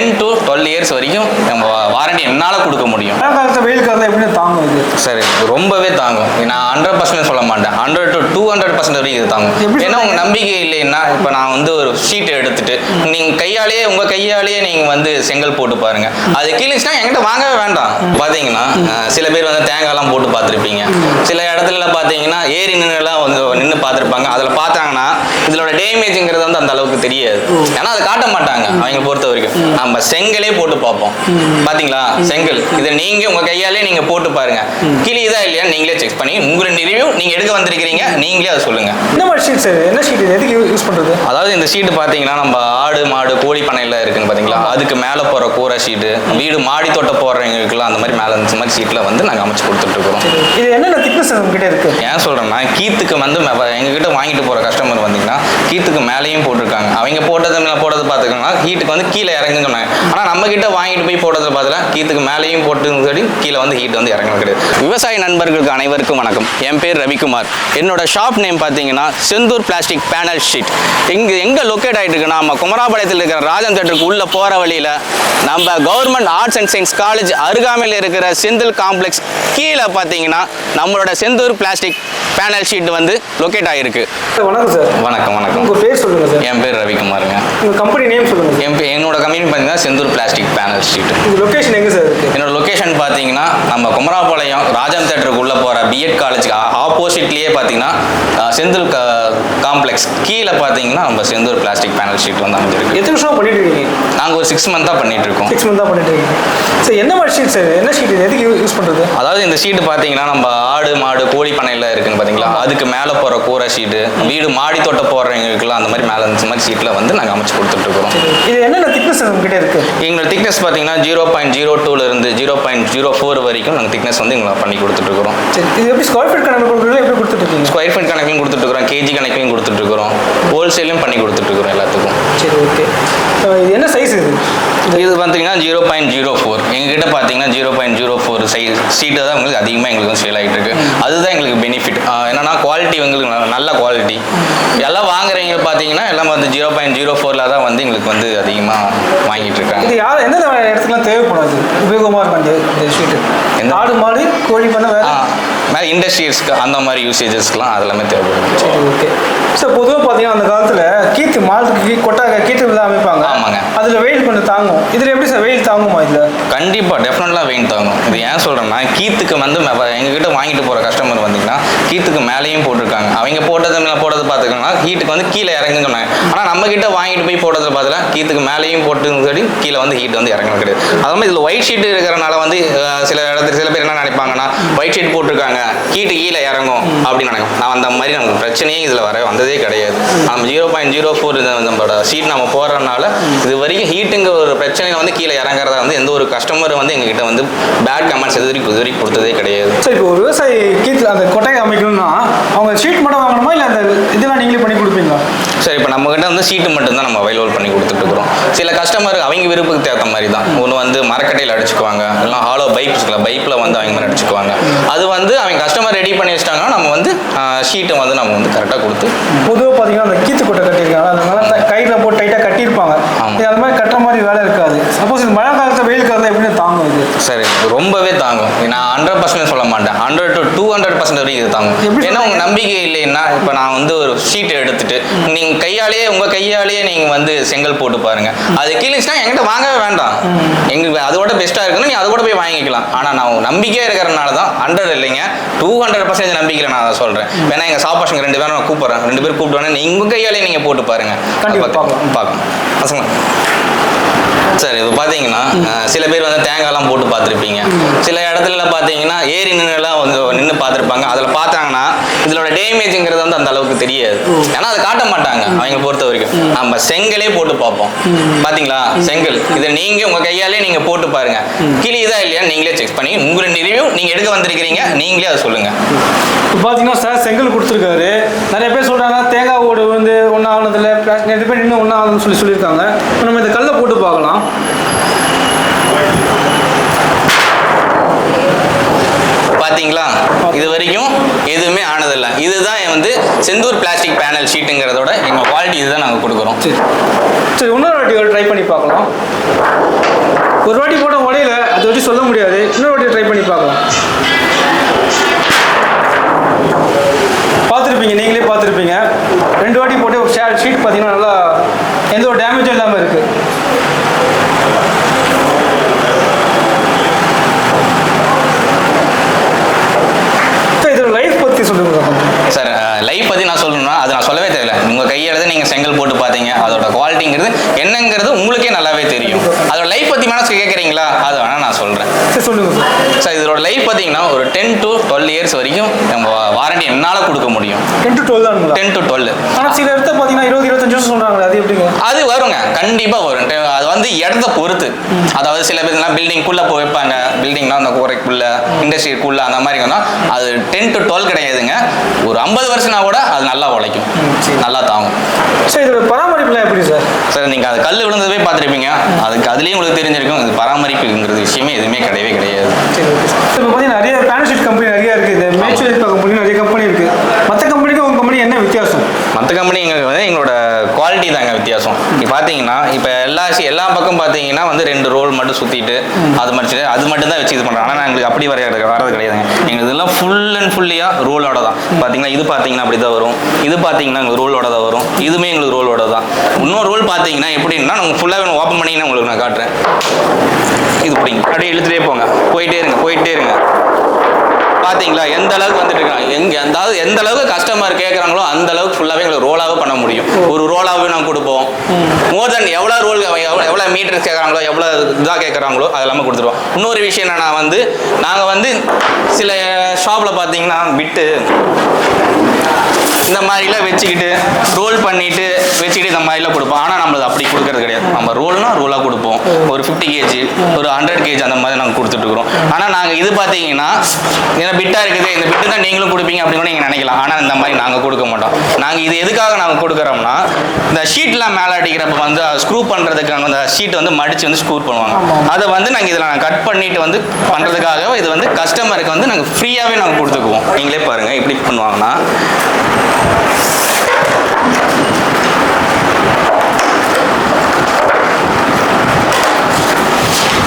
Ten to twelve years வரைக்கும் நம்ம warranty என்னால் கொடுக்க முடியும். வெயில் காலத்தில் எப்படின்னு தாங்கும் இது. சரி ரொம்பவே தாங்கும். நான் ஹண்ட்ரட் பர்சன்ட் சொல்ல மாட்டேன். Hundred to two hundred percent வரைக்கும் எப்படி ஏன்னா உங்க நம்பிக்கை இல்லைன்னா இப்போ நான் வந்து ஒரு ஷீட் எடுத்துட்டு நீங்க கையாலேயே உங்க கையாலேயே நீங்க வந்து செங்கல் போட்டு பாருங்க. அது கீழேச்சுன்னா என்கிட்ட வாங்கவே வேண்டாம். பாத்தீங்கன்னா சில பேர் வந்து தேங்காய்லாம் போட்டு பார்த்துருப்பீங்க. சில இடத்துல பார்த்தீங்கன்னா ஏரி நின்றுலாம் வந்து நின்று பார்த்துருப்பாங்க. அதில் பார்த்தாங்கன்னா இதோட டேமேஜ்ங்கிறது வந்து அந்த அளவுக்கு தெரியாது. ஏன்னா அதை காட்ட மாட்டாங்க அவங்க பொறுத்த வரைக்கும். நம்ம செங்கலே போட்டு பார்ப்போம். பாத்தீங்களா? செங்கல். இதை நீங்க உங்க கையாலே நீங்க போட்டு பாருங்க. கீழே இதா இல்லையா நீங்களே செக் பண்ணி உங்களுடைய ரிவ்யூ நீங்க எடுக்க வந்திருக்கிறீங்க நீங்களே அதை சொல்லுங்க. என்ன மாதிரி ஷீட் சார் என்ன ஷீட் இது? எதுக்கு யூஸ் பண்ணுறது அதாவது இந்த ஷீட் பார்த்தீங்கன்னா நம்ம ஆடு மாடு கோழி பண்ணையில் இருக்குன்னு பார்த்தீங்களா? அதுக்கு மேலே போகிற கூரை ஷீட்டு வீடு மாடி தோட்ட போடுறவங்களுக்குலாம் அந்த மாதிரி மேலே இந்த மாதிரி ஷீட்டில் வந்து நாங்கள் அமைச்சு கொடுத்துட்ருக்குறோம் இது என்னென்ன திக்னஸ் உங்ககிட்ட இருக்கு? ஏன் சொல்கிறேன்னா கீத்துக்கு வந்து எங்ககிட்ட வாங்கிட்டு போகிற கஸ்டமர் வந்தீங்கன்னா கீத்துக்கு மேலேயும் போட்டிருக்காங்க. அவங்க போட்டது மேலே போட்டது பார்த்துக்கோங்கன்னா ஹீட்டுக்கு வந்து கீழே இறங்குன்னு சொன்னாங்க. ஆனால் நம்ம கிட்ட வாங்கிட்டு போய் போட்டதை பார்த்தா கீத்துக்கு மேலேயும் போட்டு சொல்லி கீழே வந்து ஹீட் வந்து இறங்கணும் கிடையாது. விவசாய நண்பர்களுக்கு அனைவருக்கும் வணக்கம். என் பேர் ரவிக்குமார். என்னோட ஷாப் நேம் பார்த்தீங்கன்னா செந்தூர் பிளாஸ்டிக் பேனல் ஷீட் இங்கே எங்கே லொக்கேட் ஆகிட்டு இருக்குன்னா நம்ம குமராபாளையத்தில் இருக்கிற ராஜன் தேட்டருக்கு உள்ளே போகிற வழியில் நம்ம government arts and science college அருகாமையில் இருக்கிற செந்தில் காம்ப்ளெக்ஸ் கீழே பார்த்தீங்கன்னா நம்மளோட செந்தூர் பிளாஸ்டிக் பேனல் ஷீட் வந்து லொக்கேட் ஆகிருக்கு வணக்கம் சார். வணக்கம் வணக்கம். உங்கள் பேர் சொல்லுங்க சார். என் பேர் ரவிக்குமாருங்க. உங்கள் கம்பெனி நேம் சொல்லுங்க சார். என் பே- என்னோட கம்பெனி பார்த்தீங்கன்னா செந்தூர் பிளாஸ்டிக் பேனல் ஷீட் உங்கள் லொகேஷன் எங்கே சார் இருக்கு? என்னோட லொக்கேஷன் பார்த்தீங்கன்னா நம்ம குமராபாளையம் ராஜம் தேட்டருக்கு உள்ளே போகிற பிஎட் காலேஜுக்கு ஆப்போசிட்லேயே பார்த்தீங்கன்னா அஹ், செந்தில் காம்ப்ளெக்ஸ் கீழே பார்த்தீங்கன்னா நம்ம செந்தூர் பிளாஸ்டிக் பேனல் ஷீட் வந்து அமைஞ்சிருக்கு. எத்தனை வருஷமா பண்ணிட்டு இருக்கீங்க? நாங்கள் ஒரு சிக்ஸ் மந்த்தாக பண்ணிட்டு இருக்கோம். சிக்ஸ் மந்த்தாக பண்ணிட்டு இருக்கீங்க. சார் என்ன மாதிரி ஷீட் சார்? என்ன ஷீட் எதுக்கு யூஸ் பண்ணுறது அதாவது இந்த ஷீட் பார்த்தீங்கன்னா நம்ம ஆடு மாடு கோழி பண்ணையில் இருக்குன்னு பார்த்தீங்களா அதுக்கு மேலே போகிற கூரை ஷீட்டு வீடு மாடி தோட்ட போடுறவங்களுக்குலாம் அந்த மாதிரி மேலே இந்த மாதிரி ஷீட்டில் வந்து நாங்கள் அமைச்சு கொடுத்துட்ருக்குறோம் இது என்னென்ன திக்னஸ் உங்ககிட்ட இருக்கு? எங்களோட திக்னஸ் பார்த்தீங்கன்னா ஜீரோ பாயிண்ட் ஜீரோ டூலேருந்து ஜீரோ பாயிண்ட் ஜீரோ ஃபோர் வரைக்கும் நாங்கள் திக்னஸ் வந்து எங்களை பண்ணி கொடுத்துட்ருக்குறோம் சரி. இது எப்படி ஸ்கொயர் ஃபீட் கணக்கு கொடுக்குறீங்களா எப்படி கொடுத்துட்டு இருக்கீங்க? ஸ்கொயர் ஃபீட் கணக்கையும் கொடுத்துட்ருக்குறோம் கேஜி கணக்கையும் கொடுத்துட்ருக்குறோம் ஹோல்சேலையும் பண்ணி கொடுத்துட்ருக்குறோம் எல்லாத்துக்கும். சரி ஓகே இது என்ன சைஸ் இது? இது பார்த்தீங்கன்னா ஜீரோ பாயிண்ட் ஜீரோ ஃபோர் எங்ககிட்ட பார்த்தீங்கன்னா zero point zero four size sheet தான் உங்களுக்கு அதிகமாக எங்களுக்கு சேல் ஆகிட்டு இருக்கு. அதுதான் எங்களுக்கு பெனிஃபிட் என்னன்னா குவாலிட்டி எங்களுக்கு நல்ல- குவாலிட்டி எல்லாம் வாங்குறவங்க பார்த்தீங்கன்னா எல்லாம் வந்து ஜீரோ பாயிண்ட் ஜீரோ ஃபோரில் தான் வந்து எங்களுக்கு வந்து அதிகமாக வாங்கிட்டு இருக்காங்க. இது யார் எந்த இடத்துக்குலாம் தேவைப்படாது? உபயோகமாக அந்த இந்த ஷீட்டு எந்த- ஆடு மாடு கோழி பண்ண மேலே இண்டஸ்ட்ரியல்ஸ்க்கு அந்த மாதிரி யூசேஜஸ்க்குலாம் அதெல்லாமே தேவைப்படும் சரி ஓகே சார் பொதுவாக பார்த்தீங்கன்னா அந்த காலத்தில் கீத்து மாட்டுக்கு கீ கொட்டாக கீத்து தான் அமைப்பாங்க. ஆமாங்க. அதில் வெயில் கொஞ்சம் தாங்கும். இதில் எப்படி சார் தாங்குமா இதில்? கண்டிப்பாக டெஃபினட்டாக வெயின் தாங்கும் இது ஏன் சொல்கிறேன்னா கீத்துக்கு வந்து எங்ககிட்ட வாங்கிட்டு போகிற கஸ்டமர் வந்தீங்கன்னா கீத்துக்கு மேலேயும் போட்டிருக்காங்க. அவங்க போட்டது மேலே போட்டது பார்த்துக்கோங்கன்னா ஹீட்டுக்கு வந்து கீழே இறங்குன்னு சொன்னாங்க ஆனால் நம்ம கிட்ட வாங்கிட்டு போய் போட்டதை பார்த்தா கீத்துக்கு மேலேயும் போட்டு சொல்லி கீழே வந்து ஹீட் வந்து இறங்கணும் கிடையாது. அது மாதிரி இதில் ஒயிட் ஷீட் இருக்கிறனால வந்து சில இடத்துல சில பேர் என்ன நினைப்பாங்கன்னா ஒயிட் ஷீட் போட்டிருக்காங்க ஹீட்டு கீழே இறங்கும் அப்படின்னு நினைக்கும். நான் அந்த மாதிரி நமக்கு பிரச்சனையே இதில் வர வந்ததே கிடையாது. நம்ம ஜீரோ பாயிண்ட் ஜீரோ ஃபோர் நம்மளோட ஷீட் நம்ம போடுறதுனால இது வரைக்கும் ஹீட்டுங்கிற ஒரு பிரச்சனையில வந்து கீழே இறங்குறதா வந்து எந்த ஒரு கஸ்டமர் வந்து எங்ககிட்ட வந்து பேட் கமெண்ட்ஸ் இது வரைக்கும் இது வரைக்கும் கொடுத்ததே கிடையாது. சார் இப்போ ஒரு விவசாயி கீத்து அந்த கொட்டையை அமைக்கணும்னா அவங்க ஷீட் மட்டும் வாங்கணுமா இல்லை அந்த இதெல்லாம் நீங்களே பண்ணி கொடுப்பீங்களா? சரி இப்போ நம்ம கிட்ட வந்து சீட்டு மட்டும்தான் நம்ம அவைலபிள் பண்ணி கொடுத்துட்டு இருக்கிறோம். சில கஸ்டமர் அவங்க விருப்பத்துக்கு ஏற்ற மாதிரி தான் ஒன்று வந்து மரக்கட்டையில் அடிச்சுக்குவாங்க இல்லை ஹாலோ பைப்ஸ்ல பைப்பில் வந்து அவங்க மாதிரி அடிச்சுக்குவாங்க. அது வந்து அவங்க கஸ்டமர் ரெடி பண்ணி வச்சிட்டாங்கன்னா நம்ம வந்து ஷீட்டை வந்து நம்ம வந்து கரெக்டாக கொடுத்து பொதுவாக பார்த்தீங்கன்னா அந்த கீத்து கொட்டை கட்டியிருக்காங்க அதனால கையில் போட்டு டைட்டாக கட்டியிருப்பாங்க. அது மாதிரி கட்டுற மாதிரி வேலை இருக்காது. சப்போஸ் இது மழை காலத்தில் வெயில் காலத்தில் எப்படி தாங்கும் இது. சரி ரொம்பவே தாங்கும். நான் ஹண்ட்ரட் பர்சன்ட் சொல்ல மாட்டேன். Hundred to two hundred percent வரைக்கும் இது தாங்கும். ஏன்னா உங்க? நம்பிக்கை இல்லைன்னா இப்போ நான் வந்து ஒரு ஷீட் எடுத்துட்டு நீங்க கையாலேயே உங்க கையாலேயே நீங்க வந்து செங்கல் போட்டு பாருங்க. அது கீழேச்சுன்னா என்கிட்ட வாங்கவே வேண்டாம். எங்களுக்கு அதோட பெஸ்ட்டாக இருக்குன்னு நீ அதை கூட போய் வாங்கிக்கலாம். ஆனால் நான் நம்பிக்கையாக இருக்கிறனால தான் ஹண்ட்ரட் இல்லைங்க. டூ ஹண்ட்ரட் பர்சன்டேஜ் நம்பிக்கையில் நான் அதை சொல்கிறேன் வேணா எங்கள் சாப்பாஷங்க ரெண்டு பேரும் நான் கூப்பிட்றேன். ரெண்டு பேரும் கூப்பிட்டு நீங்க உங்க கையாலே நீங்கள் போட்டு பாருங்க. பார்க்கலாம். பார்க்கலாம். பசங்க சார் இப்போ பார்த்தீங்கன்னா சில பேர் வந்து தேங்காய்லாம் போட்டு பார்த்துருப்பீங்க. சில இடத்துல பார்த்தீங்கன்னா ஏரி நின்றுலாம் வந்து நின்று பார்த்துருப்பாங்க. அதில் பார்த்தாங்கன்னா இதோட டேமேஜ்ங்கிறது வந்து அந்த அளவுக்கு தெரியாது. ஏன்னா அதை காட்ட மாட்டாங்க அவங்க பொறுத்த வரைக்கும். நம்ம செங்கலே போட்டு பார்ப்போம். பார்த்தீங்களா செங்கல். இதை நீங்கள் உங்கள் கையாலே நீங்கள் போட்டு பாருங்க. கீழே இதா இல்லையா நீங்களே செக் பண்ணி உங்களுடைய ரிவ்யூ நீங்கள் எடுக்க வந்திருக்கிறீங்க. நீங்களே அதை சொல்லுங்கள் இப்போ பார்த்தீங்கன்னா சார் செங்கல் கொடுத்துருக்காரு. நிறைய பேர் சொல்கிறாங்க தேங்காய் ஓடு வந்து ஒன்றும் ஆனதில்ல நிறைய பேர் இன்னும் ஆனதுன்னு சொல்லி சொல்லியிருக்காங்க. இப்போ நம்ம இந்த கல்லை போட்டு பார்க்கலாம். பாத்தீங்களா? இது வரைக்கும் எதுவுமே ஆனதில்லை. இதுதான் வந்து செந்தூர் பிளாஸ்டிக் பேனல் ஷீட்டுங்கிறதோட எங்க குவாலிட்டி இதுதான் நாங்க கொடுக்குறோம். சரி. சரி இன்னொரு வாட்டி ட்ரை பண்ணி பார்க்கலாம். ஒரு வாட்டி போட்ட உடையில அதை வச்சு சொல்ல முடியாது. இன்னொரு வாட்டி ட்ரை பண்ணி பார்க்கலாம். பார்த்துருப்பீங்க நீங்களே பார்த்துருப்பீங்க. ரெண்டு வாட்டி போட்டு ஷீட் பார்த்தீங்கன்னா நல்லா எந்த ஒரு டேமேஜும் இல்லாமல் இருக்குது சார் இதோட லைஃப் பற்றி சொல்லுங்க கொஞ்சம். சார் லைஃப் பத்தி நான் சொல்லணும்னா அது நான் சொல்லவே தெரியல உங்க கையெழுத நீங்க செங்கல் போட்டு பாத்தீங்க அதோட குவாலிட்டிங்கிறது என்னங்கிறது உங்களுக்கே நல்லாவே தெரியும் அதோட லைஃப் பத்தி வேணா கேட்குறீங்களா அது வேணா நான் சொல்றேன் சரி சொல்லுங்க சார் சார் இதோட லைஃப் பார்த்தீங்கன்னா ஒரு டென் டு டுவெல் இயர்ஸ் வரைக்கும் நம்ம வாரண்டி என்னால் கொடுக்க முடியும் டென் டு டுவெல் தானுங்களா டென் டு டுவெல் ஆனால் சில இடத்த பார்த்தீங்கன்னா இருபது இருபத்தஞ்சு வருஷம் சொல்கிறாங்களே அது எப்படிங்க அது வருங்க கண்டிப்பாக வரும் டெ- அது வந்து இடத்த பொறுத்து அதாவது சில பேர்லாம் பில்டிங்குள்ளே போய் வைப்பாங்க. பில்டிங்னா அந்த கூரைக்குள்ள இண்டஸ்ட்ரிக்குள்ள அந்த மாதிரி வந்தால் அது டென் டு டுவெல் கிடையாதுங்க. ஒரு ஐம்பது வருஷம்னா கூட அது நல்லா உழைக்கும். நல்லா தாங்கும். சார் இதோட பராமரிப்புலாம் எப்படி சார்? சார் நீங்கள் அது கல் விழுந்ததே பார்த்துருப்பீங்க. அதுக்கு அதுலேயும் உங்களுக்கு தெரிஞ்சிருக்கும். இது பராமரிப்புங்கிறது விஷயமே எதுவுமே கிடையவே கிடையாது. இப்போ பார்த்தீங்கன்னா நிறைய பேனல் ஷீட் கம்பெனி நிறைய இருக்குது இந்த மேச்சுவல் கம்பெனி நிறைய கம்பெனி இருக்குது மற்ற கம்பெனிக்கு உங்கள் கம்பெனி என்ன வித்தியாசம்? மற்ற கம்பெனி எங்களுக்கு வந்து எங்களோட குவாலிட்டி தாங்க வித்தியாசம். இப்போ பார்த்தீங்கன்னா இப்போ எல்லா எல்லா பக்கம் பார்த்தீங்கன்னா வந்து ரெண்டு ரோல் மட்டும் சுற்றிட்டு அது மட்டும் அது மட்டும் தான் வச்சு இது பண்ணுறோம் ஆனால் எங்களுக்கு அப்படி வர வரது கிடையாதுங்க. எங்களுக்கு இதெல்லாம் ஃபுல் அண்ட் ஃபுல்லியாக ரோலோட தான். பார்த்தீங்கன்னா இது பார்த்தீங்கன்னா அப்படி தான் வரும். இது பார்த்தீங்கன்னா எங்களுக்கு ரோலோட தான் வரும். இதுவுமே எங்களுக்கு ரோலோட தான். இன்னொரு ரோல் பார்த்தீங்கன்னா எப்படின்னா நாங்கள் ஃபுல்லாக ஓப்பன் பண்ணிங்கன்னா உங்களுக்கு நான் காட்டுறேன். இது பிடிங்க. அப்படியே இழுத்துட்டே போங்க. போயிட்டே இருங்க போயிட்டே இருங்க. பாத்தீங்களா? எந்த அளவுக்கு வந்துட்டு இருக்காங்க? எங்க அதாவது எந்த அளவுக்கு கஸ்டமர் கேட்குறாங்களோ அந்த அளவுக்கு ஃபுல்லாகவே எங்களுக்கு ரோலாகவே பண்ண முடியும். ஒரு ரோலாகவே நாங்கள் கொடுப்போம். மோர் தென் எவ்வளோ ரோல் எவ்வளோ மீட்டர்ஸ் கேட்குறாங்களோ எவ்வளோ இதாக கேட்குறாங்களோ அது எல்லாமே கொடுத்துருவோம். இன்னொரு விஷயம் என்னன்னா வந்து நாங்கள் வந்து சில ஷாப்பில் பார்த்தீங்கன்னா விட்டு இந்த மாதிரிலாம் வச்சுக்கிட்டு ரோல் பண்ணிட்டு வச்சுக்கிட்டு இந்த மாதிரிலாம் கொடுப்போம். ஆனால் நம்மளுக்கு அப்படி கொடுக்கறது கிடையாது. நம்ம ரோல்னா ரோலாக கொடுப்போம். ஒரு ஃபிஃப்டி கேஜி ஒரு ஹண்ட்ரட் கேஜி அந்த மாதிரி நாங்கள் கொடுத்துட்ருக்குறோம் ஆனால் நாங்கள் இது பார்த்தீங்கன்னா ஏன்னா பிட்டாக இருக்குது. இந்த பிட்டு தான் நீங்களும் கொடுப்பீங்க அப்படின்னு நீங்கள் நினைக்கலாம். ஆனால் இந்த மாதிரி நாங்கள் கொடுக்க மாட்டோம். நாங்கள் இது எதுக்காக நாங்கள் கொடுக்குறோம்னா இந்த ஷீட்லாம் மேலே அடிக்கிறப்ப வந்து ஸ்க்ரூ பண்ணுறதுக்கு அந்த ஷீட் வந்து மடித்து வந்து ஸ்க்ரூ பண்ணுவாங்க. அதை வந்து நாங்கள் இதில் நாங்கள் கட் பண்ணிட்டு வந்து பண்ணுறதுக்காக இது வந்து கஸ்டமருக்கு வந்து நாங்கள் ஃப்ரீயாகவே நாங்கள் கொடுத்துக்குவோம். நீங்களே பாருங்கள் எப்படி பண்ணுவாங்கன்னா.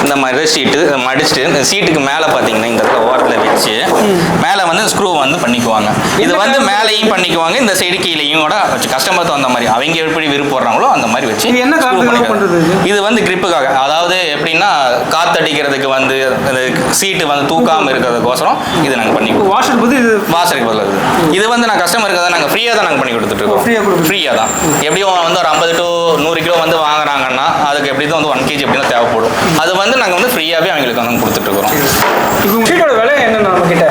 இந்த மாதிரி ஷீட்டு மடிச்சுட்டு சீட்டுக்கு மேலே பார்த்தீங்கன்னா இந்த ஓரத்தில் வச்சு மேலே வந்து ஸ்க்ரூ வந்து பண்ணிக்குவாங்க. இது வந்து மேலேயும் பண்ணிக்குவாங்க இந்த சைடு கீழேயும் கூட வச்சு. கஸ்டமர் தகுந்த மாதிரி அவங்க எப்படி விருப்பப்படுறாங்களோ அந்த மாதிரி வச்சு என்ன இது? வந்து கிரிப்புக்காக அதாவது எப்படின்னா காத்தடிக்கிறதுக்கு வந்து சீட்டு வந்து தூக்காமல் இருக்கிறதுக்கோசரம் இது நாங்கள் பண்ணி வாஷர் பற்றி இது வாசலுக்கு பதில் இது. இது வந்து நான் கஸ்டமருக்கு தான் நாங்கள் ஃப்ரீயாக தான் நாங்கள் பண்ணி கொடுத்துட்டு இருக்கோம். Free ஆ கொடுக்குறீங்க. ஃப்ரீயாக தான். எப்படியும் வந்து ஒரு ஐம்பது டு நூறு கிலோ வந்து வாங்குறாங்கன்னா அதுக்கு எப்படி தான் வந்து ஒன் கேஜி எப்படி தான் தேவைப்படும்? அது வந்து நாங்கள் வந்து ஃப்ரீயாகவே அவங்களுக்கு வந்து உங்கள் ஷீட்டோட விலை என்ன நம்ம கிட்ட?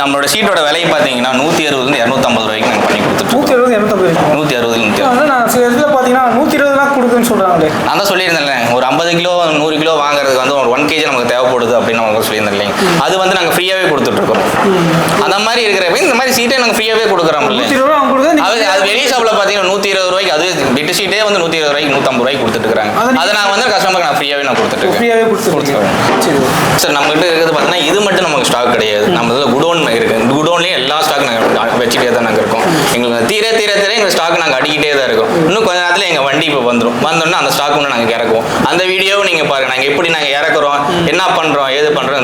நம்மளோட ஷீட்டோட விலை பார்த்தீங்கன்னா நூற்றி அறுபதுலேருந்து இரநூத்தம்பது ரூபாய்க்கு நாங்கள் பண்ணி கொடுத்துட்டு நூற்றி இருபது இரநூத்தம்பது நூற்றி அறுபது நூற்றி வந்து நான் சில இடத்துல பார்த்தீங்கன்னா நூற்றி இருபதுலாம் கொடுக்குன்னு சொல்கிறாங்களே நான் தான் சொல்லியிருந்தேன்ல ஒரு ஐம்பது கிலோ நூறு கிலோ வாங்குறதுக்கு வந்து ஒரு ஒன் கேஜி நமக்கு தேவைப்படுது அப்படின்னு நமக்கு சொல்லியிருந்தேன் இல்லைங்க அது வந்து நாங்கள் ஃப்ரீயாகவே கொடுத்துட்ருக்கோம். அந்த மாதிரி இருக்கிறப்ப இந்த மாதிரி சீட்டை நாங்கள் ஃப்ரீயாகவே கொடுக்குறோம் அது அது வெளி ஷாப்பில் பார்த்தீங்கன்னா நூற்றி இருபது ரூபாய்க்கு அது பிட்டு ஷீட்டே வந்து நூற்றி இருபது ரூபாய்க்கு நூற்றம்பது ரூபாய்க்கு கொடுத்துட்டு இருக்காங்க அதை நீங்க- நான் வந்து கஸ்டமருக்கு நான் ஃப்ரீயாகவே நான் கொடுத்துட்டு இருக்கேன் ஃப்ரீயாகவே சரி நம்மகிட்ட இருக்கிறது பார்த்தீங்கன்னா இது மட்டும் நமக்கு ஸ்டாக் கிடையாது. நம்ம இதில் குடோன் இருக்கு. குடோன்லேயே எல்லா ஸ்டாக் நாங்கள் வச்சுட்டே தான் நாங்கள் இருக்கோம். எங்களுக்கு தீர தீர தீர எங்கள் ஸ்டாக் நாங்கள் அடிக்கிட்டே தான் இருக்கோம். இன்னும் கொஞ்ச நேரத்தில் எங்கள் வண்டி இப்போ வந்துடும் வந்தோடனே அந்த ஸ்டாக் ஒன்று நாங்கள் இறக்குவோம். அந்த வீடியோவும் நீங்கள் பாருங்க. நாங்கள் எப்படி நாங்கள் இறக்குறோம் என்ன பண்ணுறோம் ஏது பண்ணுறோம்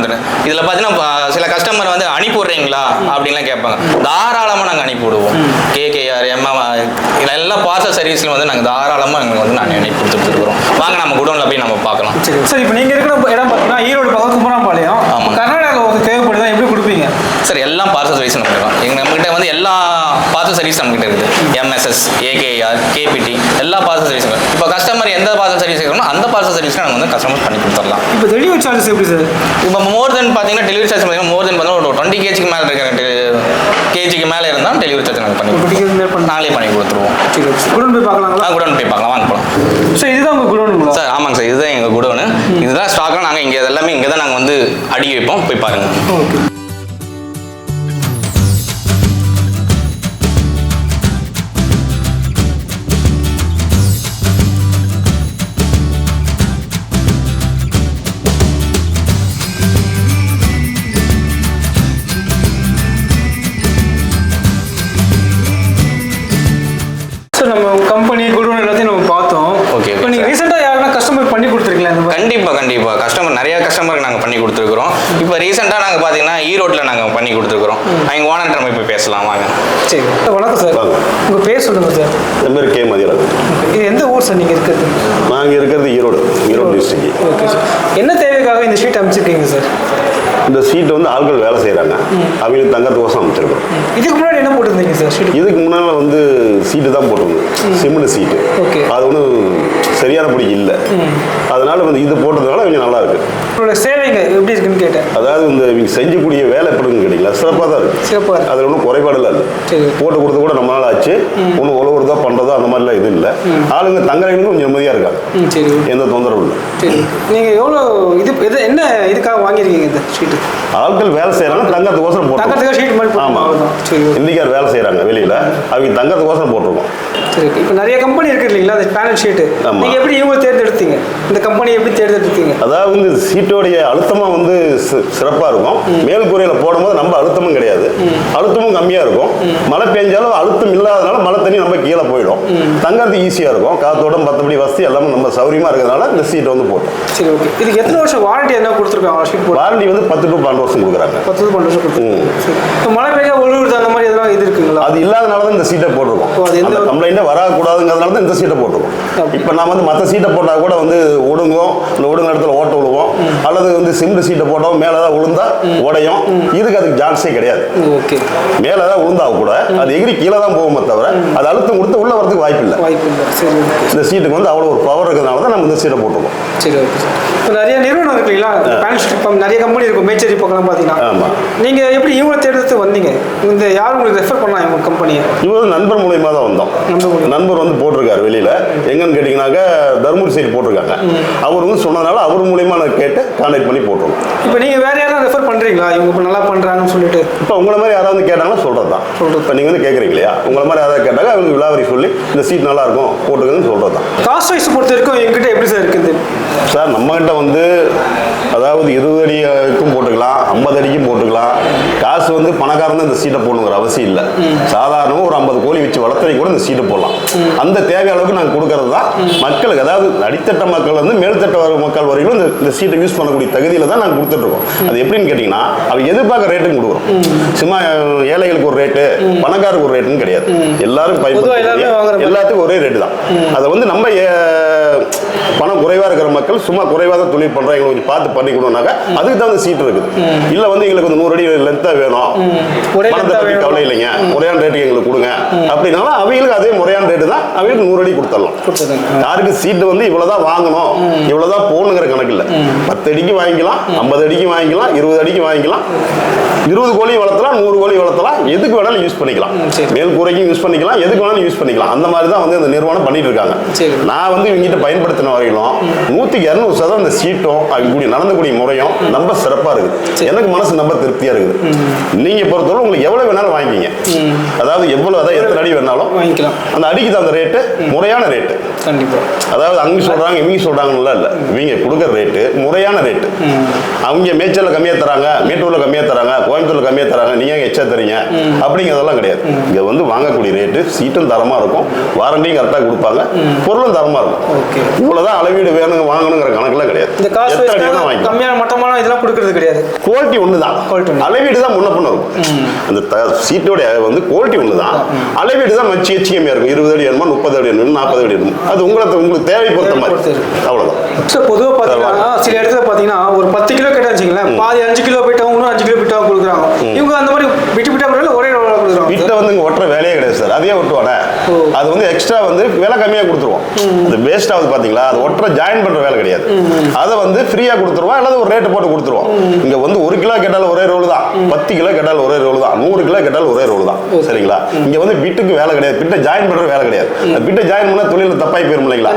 இதில் பார்த்தீங்கன்னா சில கஸ்டமர் வந்து அனுப்பி விட்றீங்களா அப்படின்லாம் கேட்பாங்க. தாராளமாக நாங்கள் அனுப்பி விடுவோம் கேகேஆர் எம்எம் எல்லா பார்சல் சர்வீஸ்லையும் வந்து நாங்கள் தாராளமாக எங்களுக்கு வந்து நாங்கள் அனுப்பி கொடுத்துட்டு இருக்கிறோம் வாங்க நம்ம குடோனில் போய் நம்ம பார்க்கலாம். சரி சார் இப்போ நீங்கள் இருக்கிற இடம் பார்த்தீங்கன்னா ஈரோடு பக்கம் குமராம்பாளையம் ஆமா. கர்நாடகாவில் ஒரு தேவைப்படுதா? எப்படி கொடுப்பீங்க? சார் எல்லாம் பார்சல் சர்வீஸ் நம்ம இருக்கோம் எங்க நம்மகிட்ட வந்து எல்லா பார்சல் சர்வீஸ் நம்மகிட்ட இருக்குது. எம்எஸ்எஸ் ஏகேஆர் கேபிடி எல்லா பார்சல் சர்வீஸ் இப்போ கஸ்டமர் எந்த பார்சல் சர்வீஸ் கேட்கணும் அந்த பார்சல் சர்வீஸ் நாங்கள் வந்து கஸ்டமர் பண்ணி கொடுத்துடலாம். இப்போ டெலிவரி சார்ஜஸ் எப்படி சார் இப்போ மோர் தென் பார்த்தீங்கன்னா டெலிவரி சார்ஜ் பார்த்தீங்கன்னா மோர் தென் பார்த்தீங்கன்னா ஒரு டுவெண்ட்டி கேஜிக்கு மேலே இருக்கிற கேஜிக்கு மேலே இருந்தால் டெலிவரி சார்ஜ் நாங்கள் பண்ணி மேல் பண்ண கொடுத்துருவோம். குடோன் போய் பார்க்கலாங்களா? நான் குடோன் போய் பார்க்கலாம். வாங்க போகலாம் சார் இதுதான் உங்கள் குடோனுங்களா சார் ஆமாங்க சார் இதுதான் எங்கள் குடோனு இதுதான் ஸ்டாக்லாம் நாங்கள் இங்கே எல்லாமே இங்கே தான் நாங்கள் வந்து அடி வைப்போம். போய் பாருங்கள் ஓகே சரி. வணக்கம் சார். உங்கள் பேர் சொல்லுங்கள் சார். என் பேர் கே மதியராஜ் இது எந்த ஊர் சார் நீங்கள் இருக்கிறது? நாங்கள் இருக்கிறது Erode Erode district okay sir. என்ன தேவைக்காக இந்த ஷீட் அமைச்சிருக்கீங்க சார் இந்த சீட் வந்து ஆட்கள் வேலை செய்கிறாங்க அவங்களுக்கு தங்கத்துக்கோசம் அமைச்சிருக்கோம். இதுக்கு முன்னாடி என்ன போட்டிருந்தீங்க சார் ஷீட் இதுக்கு முன்னால் வந்து சீட்டு தான் போட்டிருந்தோம் சிமெண்ட் சீட்டு Okay. அது ஒன்றும் சரியான பிடி இல்லை. அதனால வந்து இது போட்டதுனால கொஞ்சம் நல்லா இருக்கு. உங்களோட சேவைங்க எப்படி இருக்குன்னு கேட்டேன். அதாவது இந்த இவங்க செஞ்சக்கூடிய வேலை எப்படின்னு கேட்டிங்களா? சிறப்பாக தான் இருக்கு. சிறப்பாக அதில் ஒன்றும் குறைபாடுலாம் இல்லை. போட்டு கொடுத்து கூட நம்ம நாள் ஆச்சு. ஒன்றும் உழவுறதோ பண்ணுறதோ அந்த மாதிரிலாம் இது இல்லை. ஆளுங்க தங்குறவங்களும் கொஞ்சம் நிம்மதியாக இருக்காங்க. எந்த தொந்தரவும் இல்லை. நீங்கள் எவ்வளோ இது இது என்ன இதுக்காக வாங்கியிருக்கீங்க இந்த ஷீட்டு ஆட்கள் வேலை செய்கிறாங்க தங்கத்துக்கோசரம் போட்டு தங்கத்துக்காக ஷீட் மாதிரி ஆமா. போட்டுருக்கோம். சரி ஓகே இந்திக்கார் வேலை செய்கிறாங்க வெளியில். அவங்க தங்கத்துக்கோசரம் போட்டிருக்கோம். சரி இப்போ நிறைய கம்பெனி இருக்கு இல்லைங்களா? அந்த பேனல் ஷீட்டு. நீங்கள் எப்படி இவங்க தேர்ந்தெடுத்தீங்க? இந்த கம்பெனி எப்படி தேர்ந்தெடுத்தீங்க? அதாவது வந்து சீட்டோடைய அழுத்தமாக வந்து சிறப்பாக இருக்கும். மேல் கூரையில் போடும்போது நம்ம அழுத்தமும் கிடையாது. அழுத்தமும் கம்மியாக இருக்கும். மழை பெஞ்சாலும் அழுத்தம் இல்லாதனால மழை தண்ணி நம்ம கீழே போயிடும். தங்கறது ஈஸியாக இருக்கும். காத்தோட்டம் மற்றபடி வசதி எல்லாமே நம்ம சௌரியமாக இருக்கிறதுனால இந்த சீட்டை வந்து போட்டோம். சரி ஓகே இதுக்கு எத்தனை வருஷம் வாரண்டி என்ன கொடுத்துருக்காங்க? ஷீட் வாரண்டி வந்து பத்து டு பன்னெண்டு வருஷம் கொடுக்குறாங்க. பத்து பன்னெண்டு வருஷம் கொடுத்துருக்காங்க மழை பெய்ய ஒழுகுறது அந்த மாதிரி எதனா இது இருக்குங்களா? அது இல்லாதனால தான் இந்த சீட்டை போட்டிருக்கோம். அது எந்த கம்ப்ளைண்ட்டே வரக்கூடாதுங்கிறதுனால தான் இந்த சீட்டை போட்டிருக்கோம். இப்போ நான் வந்து மற்ற சீட்டை போட்டால் கூட வந்து ஒடுங்கும் இந்த ஒடுங்க இடத்துல ஓட்ட அல்லது வந்து சிமெண்ட் சீட்டை போட்டோம் மேலே தான் விழுந்தா உடையும். இதுக்கு அதுக்கு சான்ஸே கிடையாது. ஓகே. மேலே தான் விழுந்தா கூட அது எகிரி கீழே தான் போகுமே தவிர அது அழுத்தம் கொடுத்து உள்ள வரதுக்கு வாய்ப்பு இல்லை. வாய்ப்பு இல்லை சரி இந்த சீட்டுக்கு வந்து அவ்வளோ ஒரு பவர் இருக்கிறதுனால தான் நம்ம இந்த சீட்டை போட்டிருக்கோம். சரி ஓகே. சார் இப்போ நிறைய நிறுவனம் இருக்கு இல்லைங்களா இப்போ நிறைய கம்பெனி இருக்கும் மேச்சேரி பக்கம் பார்த்தீங்கன்னா. ஆமா. நீங்கள் எப்படி இவங்களை தேர்ந்தெடுத்து வந்தீங்க? இந்த யார் உங்களுக்கு ரெஃபர் பண்ணா இவங்க கம்பெனியை இவர் நண்பர் மூலியமா தான் வந்தோம். நண்பர் வந்து போட்டிருக்காரு வெளியில. எங்கன்னு கேட்டிங்கனாக்க தர்மபுரி சைடு போட்டிருக்காங்க. அவர் வந்து சொன்னதுனால அவர் மூலியமா நான் கேட்டு கான்டாக்ட் பண்ணி போட்டிருக்கோம் இப்போ நீங்கள் வேற யாரும் ரெஃபர் பண்ணுறீங்களா இவங்க இப்போ நல்லா பண்ணுறாங்கன்னு சொல்லிட்டு. இப்போ உங்களை மாதிரி யாராவது கேட்டாங்கன்னா சொல்கிறது தான். சொல்றது. இப்போ நீங்கள் வந்து கேட்குறீங்க இல்லையா? உங்களை மாதிரி யாராவது கேட்டாங்க அவங்களுக்கு விலாவரி சொல்லி இந்த சீட் நல்லா இருக்கும் போட்டுக்கன்னு சொல்கிறது தான். காஸ்ட் வைஸ் பொறுத்த வரைக்கும் எங்கிட்ட எப்படி சார் இருக்குது? சார் நம்மகிட்ட வந்து அதாவது இருபது அடிக்கும் போட்டுக்கலாம் ஐம்பது அடிக்கும் போட்டுக்கலாம். காசு வந்து பணக்காரன் இந்த சீட்டை போடணுங்கிற அவசியம் இல்லை. சாதாரணமாக ஒரு ஐம்பது கோழி வச்சு வளர்த்தனை கூட இந்த சீட்டை போடலாம். அந்த தேவை அளவுக்கு நாங்கள் கொடுக்கறது தான். மக்களுக்கு அதாவது அடித்தட்ட மக்கள் வந்து மேல்தட்ட வர மக்கள் வரைக்கும் இந்த சீட்டை யூஸ் பண்ணக்கூடிய தகுதியில் தான் நாங்கள் கொடுத்துட்ருக்கோம் அது எப்படின்னு கேட்டிங்கன்னா அவங்க எதிர்பார்க்க ரேட்டுன்னு கொடுக்குறோம். சும்மா ஏழைகளுக்கு ஒரு ரேட்டு பணக்காரருக்கு ஒரு ரேட்டுன்னு கிடையாது. எல்லாரும் பயன்படுத்த. எல்லாத்துக்கும் ஒரே ரேட்டு தான். அதை வந்து நம்ம பணம் குறைவாக இருக்கிற மக்கள் சும்மா குறைவாக தான் தொழில் பண்ணுறோம் எங்களுக்கு கொஞ்சம் பார்த்து பண்ணி கொடுனாக்கா அதுக்கு தான் சீட் இருக்குது. இல்லை வந்து எங்களுக்கு வந்து நூறு அடி லென்த்தாக வேணும். பணத்தை பற்றி. கவலை இல்லைங்க. முறையான ரேட்டுக்கு எங்களுக்கு கொடுங்க. அப்படின்னாலும் அவங்களுக்கு அதே முறையான ரேட்டு தான் அவங்களுக்கு நூறு அடி கொடுத்துடலாம். யாருக்கு சீட்டு வந்து இவ்வளவுதான் வாங்கணும் இவ்வளவுதான் போகணுங்கிற கணக்கு இல்லை. பத்து அடிக்கு வாங்கிக்கலாம் ஐம்பது அடிக்கு வாங்கிக்கலாம் இருபது அடிக்கு வாங்கிக்கலாம் இருபது கோழி வளர்த்தலாம் நூறு கோழி வளர்த்தலாம் எதுக்கு வேணாலும் யூஸ் பண்ணிக்கலாம். மேல் கூரைக்கும் யூஸ் பண்ணிக்கலாம் எதுக்கு வேணாலும் யூஸ் பண்ணிக்கலாம். அந்த மாதிரி தான் வந்து இந்த நிறுவனம் பண்ணிட்டு இருக்காங்க. நான் வந்து இவங்ககிட்ட பயன்படுத்தின வரையிலும் நூற்றுக்கு இரநூறு சதவீதம் இந்த சீட்டும் அவங்க கூடிய நடந்தக்கூடிய முறையும் ரொம்ப சிறப்பாக இருக்குது. எனக்கு மனசு ரொம்ப திருப்தியாக இருக்குது. நீங்கள் பொறுத்தவரை உங்களுக்கு எவ்வளோ வேணாலும் வாங்கிக்கிங்க. அதாவது எவ்வளோ அதாவது எத்தனை அடி வேணாலும் வாங்கிக்கலாம். அந்த அடிக்கு தகுந்த ரேட்டு முறையான ரேட்டு. அதாவது அங்க சொல்றாங்க இவங்க சொல்றாங்கன்னு இல்ல. இவங்க கொடுக்குற ரேட்டு முறையான ரேட்டு. அவங்க மேய்ச்சல்ல கம்மியா தராங்க மேட்டூர்ல கம்மியா தராங்க கோயம்புத்தூர்ல கம்மியா தராங்க நீங்க ஏன் எச்சா தரீங்க? அப்படிங்கிறதெல்லாம் கிடையாது. இங்க வந்து வாங்கக்கூடிய ரேட்டு சீட்டும் தரமா இருக்கும் வாரண்டியும் கரெக்டா கொடுப்பாங்க பொருளும் தரமா இருக்கும். ஓகே. இவ்வளவுதான். அளவீடு வேணுங்க வாங்கணுங்கிற கணக்குலாம் கிடையாது. இந்த வாங்கிக்கலாம் கம்மியான மட்டமான இதெல்லாம் கொடுக்கறது கிடையாது. குவாலிட்டி ஒன்று தான். அளவீடு தான் முன்ன பண்ண இருக்கும் அந்த சீட்டோட வந்து குவாலிட்டி ஒன்று தான் அளவீடு தான் மச்சி எச்சு கம்மியாக இருக்கும். இருபது அடி வேணுமா முப்பது அடி வேணுமா நாற்பது அடி வேணும்? அது உங்களுக்கு உங்களுக்கு தேவை பொறுத்த மாதிரி. அவ்வளோதான் சார் பொதுவாக பார்த்தீங்கன்னா சில இடத்துல பார்த்தீங்கன்னா ஒரு பத்து கிலோ கேட்டா வச்சுங்களேன் பாதி அஞ்சு கிலோ போயிட்டவங்க இன்னும் அஞ்சு கிலோ போயிட்டவங்க கொடுக்குறாங்க. இவங்க அந்த மாதிரி விட்டு விட்டா ஒரே கொடுக்குறாங்க. வீட்டில் வந்து இங்கே ஒட்டுற வேலையே கிடையாது சார். அதையே ஒட்டுவானே. அது வந்து எக்ஸ்ட்ரா வந்து விலை கம்மியாக கொடுத்துருவோம். அது வேஸ்ட் ஆகுது பார்த்தீங்களா அது ஒட்டுற ஜாயின் பண்ணுற வேலை கிடையாது. அதை வந்து ஃப்ரீயாக கொடுத்துருவோம் அல்லது ஒரு ரேட்டு போட்டு கொடுத்துருவோம். இங்கே வந்து ஒரு கிலோ கேட்டாலும் ஒரே ரோல் தான். பத்து கிலோ கேட்டாலும் ஒரே ரோல் தான். நூறு கிலோ கேட்டாலும் ஒரே ரோல் தான். சரிங்களா? இங்கே வந்து பிட்டுக்கு வேலை கிடையாது. பிட்டை ஜாயின் பண்ணுற வேலை கிடையாது. அந்த பிட்டை ஜாயின் பண்ணால் தொழில் தப்பாய் போயிரும் இல்லைங்களா.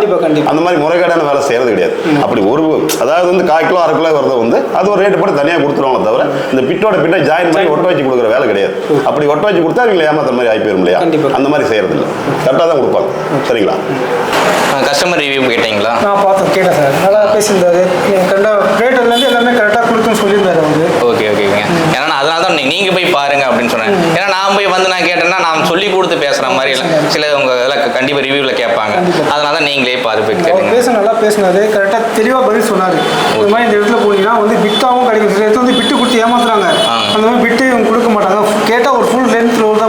அந்த மாதிரி முறைகேடான வேலை செய்யறது கிடையாது. அப்படி ஒரு அதாவது வந்து கால் கிலோ அரை கிலோ வரது வந்து அது ஒரு ரேட்டு போட்டு தனியாக கொடுத்துருவாங்க தவிர இந்த பிட்டோட பிட்டை ஜாயின் பண்ணி ஒட்ட வச்சு கொடுக்குற வேலை கிடையாது. அப்படி ஒட்ட வச்சு கொடுத்தா அவங்களை ஏமாத்த மாதிரி ஆகி போயிரும் இல்லையா. அந்த மாதிரி செய்யறது இல்லை. கரெக்டாக தான் கொடுப்பாங்க. சரிங்களா? கஸ்டமர் ரிவ்யூ கேட்டிங்களா? நான் பார்த்தேன் கேட்டேன் சார். நல்லா பேசியிருந்தாரு. கரெக்டாக ரேட்லேருந்து எல்லாமே கரெக்டாக கொடுக்குன்னு சொல்லியிருந்தாரு ஏன்னா தான் நீ- நீங்க போய் பாருங்க அப்படின்னு சொன்னேன் ஏன்னா நான் போய் வந்து நான் கேட்டேன்னா நான் சொல்லி கொடுத்து பேசுற மாதிரி இல்லை. சில உங்க இதெல்லாம் கண்டிப்பா ரிவ்யூல கேட்பாங்க. அதனால தான் நீங்களே பாரு போய் கேளுங்க பேச நல்லா பேசினாரு. கரெக்டாக தெளிவாக பதில் சொன்னார். இந்த மாதிரி இந்த இடத்துல போனீங்கன்னா வந்து பிட்டாவும் கிடைக்கும். சில இடத்துல வந்து பிட்டு கொடுத்து ஏமாத்துறாங்க. அந்த மாதிரி பிட்டு இவங்க கொடுக்க மாட்டாங்க.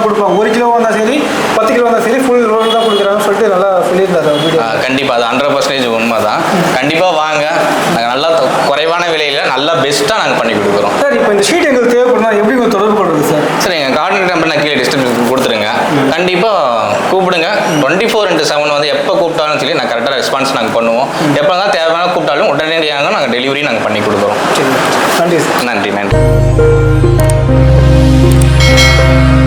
கொடுப்பாங்க. ஒரு கிலோ வந்தால் சரி பத்து கிலோ வந்தால் சரி ஃபுல் ரோல் தான் கொடுக்குறாங்கன்னு சொல்லிட்டு நல்லா சொல்லியிருந்தாரு கண்டிப்பாக அது ஹண்ட்ரட் பர்சன்டேஜ் உண்மை தான் கண்டிப்பாக வாங்க நாங்கள் நல்லா த- குறைவான விலையில் நல்லா பெஸ்ட்டாக நாங்கள் பண்ணி கொடுக்குறோம். சார் இப்போ இந்த ஷீட் எங்களுக்கு தேவைப்படுனா எப்படி உங்க தொடர்பு கொள்வது சார் சரி எங்கள் கார்டன் நம்பர் நான் கீழே டிஸ்கிரிப்ஷன் கொடுத்துருங்க. கண்டிப்பாக கூப்பிடுங்க. டுவெண்ட்டி ஃபோர் இன்ட்டு செவன் வந்து எப்போ கூப்பிட்டாலும் சொல்லி நான் கரெக்டாக ரெஸ்பான்ஸ் நாங்கள் பண்ணுவோம். எப்போ தான் தேவையான கூப்பிட்டாலும் உடனடியாக நாங்கள் டெலிவரி நாங்கள் பண்ணி கொடுக்குறோம். சரி நன்றி சார். நன்றி நன்றி.